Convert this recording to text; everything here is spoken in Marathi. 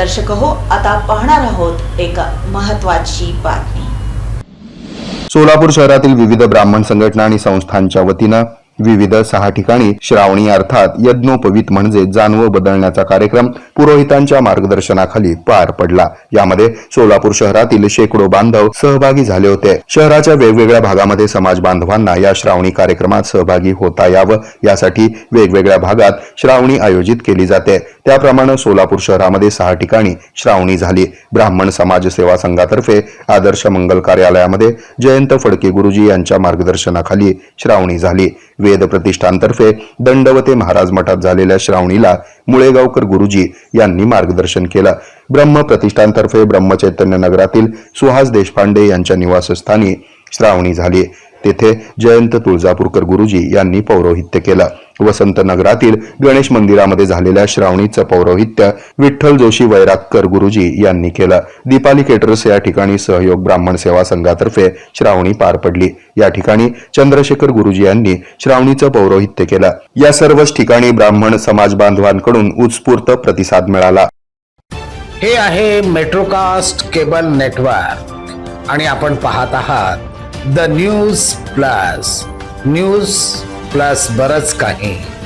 दर्शक हो आता पाहणार आहोत एक महत्वाची बातमी. सोलापूर शहरातील विविध ब्राह्मण संघटना आणि संस्थांच्या वतीनं विविध सहा ठिकाणी श्रावणी अर्थात यज्ञोपवीत म्हणजे जानवं बदलण्याचा कार्यक्रम पुरोहितांच्या मार्गदर्शनाखाली पार पडला. यामध्ये सोलापूर शहरातील शेकडो बांधव सहभागी झाले होते. शहराच्या वेगवेगळ्या भागामध्ये समाज बांधवांना या श्रावणी कार्यक्रमात सहभागी होता यावं. यासाठी वेगवेगळ्या भागात श्रावणी आयोजित केली जाते. त्याप्रमाणे सोलापूर शहरामध्ये सहा ठिकाणी श्रावणी झाली. ब्राह्मण समाज सेवा संघातर्फे आदर्श मंगल कार्यालयामध्ये जयंत फडके गुरुजी यांच्या मार्गदर्शनाखाली श्रावणी झाली. वेद प्रतिष्ठानतर्फे दंडवते महाराज मठात झालेल्या श्रावणीला मुळेगावकर गुरुजी यांनी मार्गदर्शन केलं. ब्रह्म प्रतिष्ठानतर्फे ब्रह्मचैतन्य नगरातील सुहास देशपांडे यांच्या निवासस्थानी श्रावणी झाली. तेथे जयंत तुळजापूरकर गुरुजी यांनी पौरोहित्य केलं. वसंत नगरातील गणेश मंदिरामध्ये झालेल्या श्रावणीचं पौरोहित्य विठ्ठल जोशी वैरागकर गुरुजी यांनी केलं. दीपाली केटर्स या ठिकाणी सहयोग ब्राह्मण सेवा संघातर्फे श्रावणी पार पडली. या ठिकाणी चंद्रशेखर गुरुजी यांनी श्रावणीचं पौरोहित्य केलं. या सर्वच ठिकाणी ब्राह्मण समाज बांधवांकडून उत्स्फूर्त प्रतिसाद मिळाला. हे आहे मेट्रोकास्ट केबल नेटवर्क आणि आपण पाहत आहात the news plus news plus बरच काही.